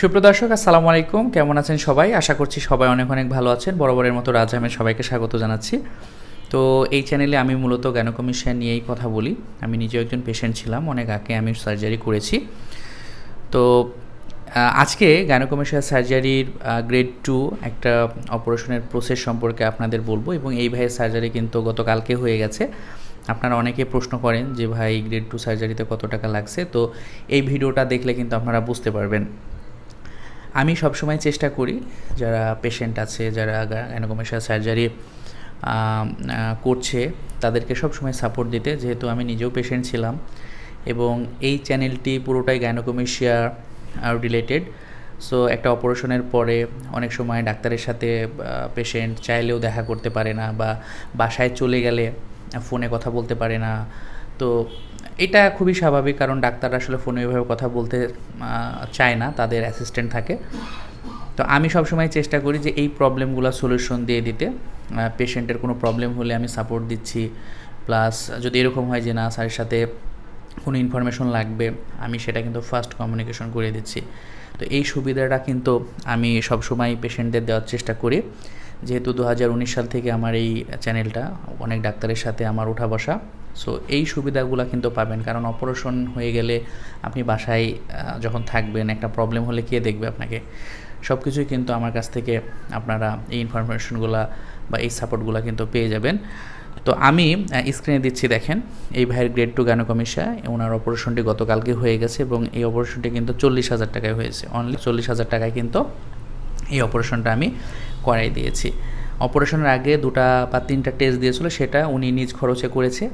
সুপ্রদর্শক আসসালামু আলাইকুম। কেমন আছেন সবাই? আশা করছি সবাই অনেক অনেক ভালো আছেন। বরাবরের মতো রাজহামের সবাইকে স্বাগত জানাচ্ছি। তো এই চ্যানেলে আমি মূলত গ্যানোকমিশন নিয়েই কথা বলি। আমি নিজেও একজন পেশেন্ট ছিলাম, অনেক আগে আমি সার্জারি করেছি। তো আজকে গ্যানোকমিশন সার্জারির গ্রেড টু একটা অপারেশনের প্রসেস সম্পর্কে আপনাদের বলব এবং এই ভাইয়ের সার্জারি কিন্তু গতকালকে হয়ে গেছে। আপনারা অনেকে প্রশ্ন করেন যে, ভাই গ্রেড টু সার্জারিতে কত টাকা লাগছে? তো এই ভিডিওটা দেখলে কিন্তু আপনারা বুঝতে পারবেন। আমি সবসময় চেষ্টা করি, যারা পেশেন্ট আছে, যারা গ্যানোকমেশিয়া সার্জারি করছে, তাদেরকে সবসময় সাপোর্ট দিতে। যেহেতু আমি নিজেও পেশেন্ট ছিলাম এবং এই চ্যানেলটি পুরোটাই গ্যানোকমেশিয়া রিলেটেড সো একটা অপারেশনের পরে অনেক সময় ডাক্তারের সাথে পেশেন্ট চাইলেও দেখা করতে পারে না বা বাসায় চলে গেলে ফোনে কথা বলতে পারে না। তো এটা খুবই স্বাভাবিক, কারণ ডাক্তাররা আসলে ফোনে ওইভাবে কথা বলতে চায় না, তাদের অ্যাসিস্ট্যান্ট থাকে। তো আমি সবসময় চেষ্টা করি যে এই প্রবলেমগুলো সলিউশন দিয়ে দিতে। পেশেন্টের কোনো প্রবলেম হলে আমি সাপোর্ট দিচ্ছি। প্লাস যদি এরকম হয় যে না, স্যারের সাথে কোনো ইনফরমেশন লাগবে, আমি সেটা কিন্তু ফার্স্ট কমিউনিকেশন করে দিচ্ছি। তো এই সুবিধাটা কিন্তু আমি সবসময় পেশেন্টদের দেওয়ার চেষ্টা করি। যেহেতু দু হাজার উনিশ সাল থেকে আমার এই চ্যানেলটা অনেক ডাক্তারের সাথে আমার উঠা বসা। সো এই সুবিধাগুলো কিন্তু পাবেন। কারণ অপারেশন হয়ে গেলে আপনি বাসায় যখন থাকবেন, একটা প্রবলেম হলে কে দেখবে আপনাকে? সব কিছুই কিন্তু আমার কাছ থেকে আপনারা এই ইনফরমেশনগুলো বা এই সাপোর্টগুলো কিন্তু পেয়ে যাবেন। তো আমি স্ক্রিনে দিচ্ছি, দেখেন। এই ভাইয়ের গ্রেড টু গ্যানোকমিশা ওনার অপারেশনটি গতকালকে হয়ে গেছে এবং এই অপারেশনটি কিন্তু চল্লিশ হাজার টাকায় হয়েছে। অনলি চল্লিশ হাজার টাকায় কিন্তু এই অপারেশনটা আমি করাই দিয়েছি। অপারেশনের আগে দুটা বা তিনটা টেস্ট দিয়েছিল, সেটা উনি নিজ খরচে করেছে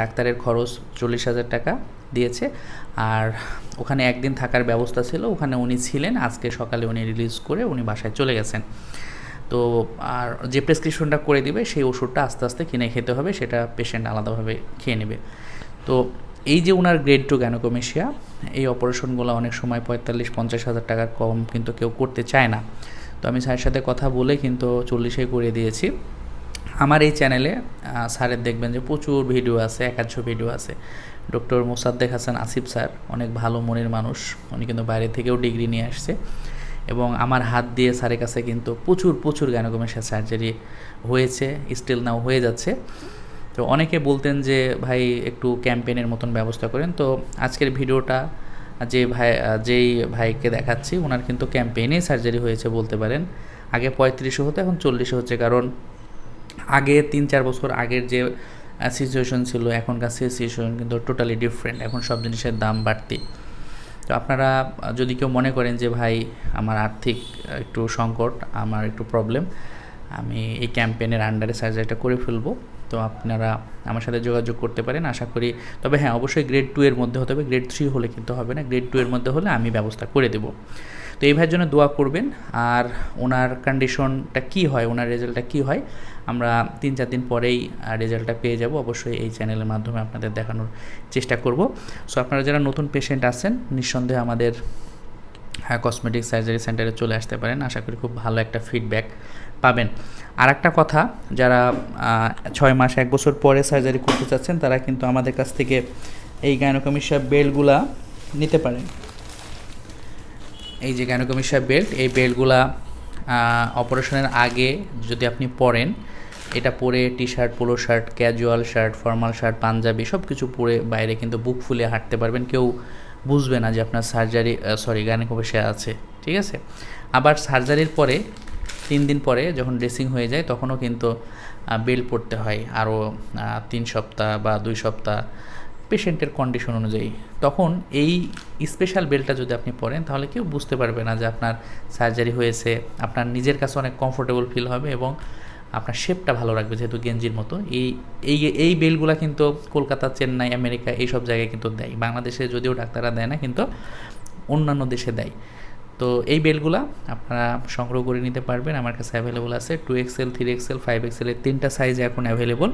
ডাক্তারের খরচ চল্লিশ হাজার টাকা দিয়েছে। আর ওখানে একদিন থাকার ব্যবস্থা ছিল, ওখানে উনি ছিলেন, আজকে সকালে উনি রিলিজ করে উনি বাসায় চলে গেছেন। তো আর যে প্রেসক্রিপশনটা করে দিবে, সেই ওষুধটা আস্তে আস্তে কিনে খেতে হবে, সেটা পেশেন্ট আলাদাভাবে খেয়ে নেবে। তো এই যে ওনার গ্রেড টু গ্যানোকমেশিয়া এই অপারেশনগুলো অনেক সময় পঁয়তাল্লিশ, পঞ্চাশ হাজার টাকার কম কিন্তু কেউ করতে চায় না। তো আমি স্যারের সাথে কথা বলে কিন্তু চল্লিশে করে দিয়েছি। আমার এই চ্যানেলে স্যারের দেখবেন যে প্রচুর ভিডিও আছে একাচ্ছ ভিডিও আছে। ডক্টর মোসাদ্দেক হাসান আসিফ স্যার, অনেক ভালো মনের মানুষ। উনি কিন্তু বাইরে থেকেও ডিগ্রি নিয়ে আসছে। এবং আমার হাত দিয়ে স্যারের কাছে কিন্তু প্রচুর প্রচুর গ্যানোকমেশিয়া সার্জারি হয়েছে স্টিল নাও হয়ে যাচ্ছে। তো অনেকে বলতেন যে, ভাই, একটু ক্যাম্পেইনের মতন ব্যবস্থা করেন। তো আজকের ভিডিওটা যে ভাই যেই ভাইকে দেখাচ্ছি, ওনার কিন্তু ক্যাম্পেইনেই সার্জারি হয়েছে বলতে পারেন। আগে পঁয়ত্রিশে হতো, এখন চল্লিশে হচ্ছে। কারণ আগে তিন চার বছর আগের যে সিচুয়েশন ছিল, এখনকার সেই সিচুয়েশন কিন্তু টোটালি ডিফারেন্ট এখন সব জিনিসের দাম বাড়তি। তো আপনারা যদি কেউ মনে করেন যে, ভাই, আমার আর্থিক একটু সংকট, আমার একটু প্রবলেম আমি এই ক্যাম্পেইনের আন্ডারে সার্জারিটা করে ফেলব। তো আপনারা আমার সাথে যোগাযোগ করতে পারেন, আশা করি। তবে হ্যাঁ অবশ্যই গ্রেড টু এর মধ্যে হতে হবে গ্রেড থ্রি হলে কিন্তু হবে না গ্রেড টু এর মধ্যে হলে আমি ব্যবস্থা করে দেবো। তো এই ভাইয়ের জন্য দোয়া করবেন, আর ওনার কন্ডিশনটা কী হয়, ওনার রেজাল্টটা কী হয়, আমরা তিন চার দিন পরেই রেজাল্টটা পেয়ে যাব। অবশ্যই এই চ্যানেলের মাধ্যমে আপনাদের দেখানোর চেষ্টা করব। সো আপনারা যারা নতুন পেশেন্ট আছেন, নিঃসন্দেহে আমাদের হ্যাঁ কসমেটিক সার্জারি সেন্টারে চলে আসতে পারেন। আশা করি খুব ভালো একটা ফিডব্যাক পাবেন। আর একটা কথা, যারা ছয় মাস, এক বছর পরে সার্জারি করতে চাচ্ছেন, তারা কিন্তু আমাদের কাছ থেকে এই গায়নোকমিশা বেল্টগুলা নিতে পারেন। এই যে গায়নোকমিশা বেল্ট এই বেল্টগুলা অপারেশনের আগে যদি আপনি পরেন, এটা পরে T shirt polo shirt casual shirt formal shirt panjabi সব কিছু পরে বাইরে কিন্তু বুক ফুলে হাঁটতে পারবেন। কেউ বুঝবে না যে আপনার সার্জারি সরি গায়নোকমিশা আছে, ঠিক আছে? আবার সার্জারির পরে তিন দিন পরে যখন ড্রেসিং হয়ে যায়, তখনও কিন্তু বেল পড়তে হয়। আরও তিন সপ্তাহ বা দুই সপ্তাহ পেশেন্টের কন্ডিশন অনুযায়ী। তখন এই স্পেশাল বেলটা যদি আপনি পরেন, তাহলে কেউ বুঝতে পারবে না যে আপনার সার্জারি হয়েছে, আপনার নিজের কাছে অনেক কমফোর্টেবল ফিল হবে এবং আপনার শেপটা ভালো রাখবে যেহেতু গেঞ্জির মতো। এই এই এই বেলগুলো কিন্তু কলকাতা, চেন্নাই, আমেরিকা এইসব জায়গায় কিন্তু দেয়। বাংলাদেশে যদিও ডাক্তাররা দেয় না, কিন্তু অন্যান্য দেশে দেয়। তো এই বেলগুলা আপনারা সংগ্রহ করে নিতে পারবেন। আমার কাছে অ্যাভেলেবল আছে two XL three XL five এক্সেলের তিনটা সাইজ এখন অ্যাভেলেবল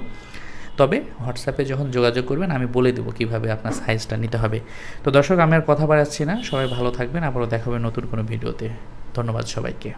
তবে হোয়াটসঅ্যাপে যখন যোগাযোগ করবেন, আমি বলে দেবো কীভাবে আপনার সাইজটা নিতে হবে। তো দর্শক, আমি আর কথা বাড়াচ্ছি না। সবাই ভালো থাকবেন। আবারও দেখাবে নতুন কোনো ভিডিওতে। ধন্যবাদ সবাইকে।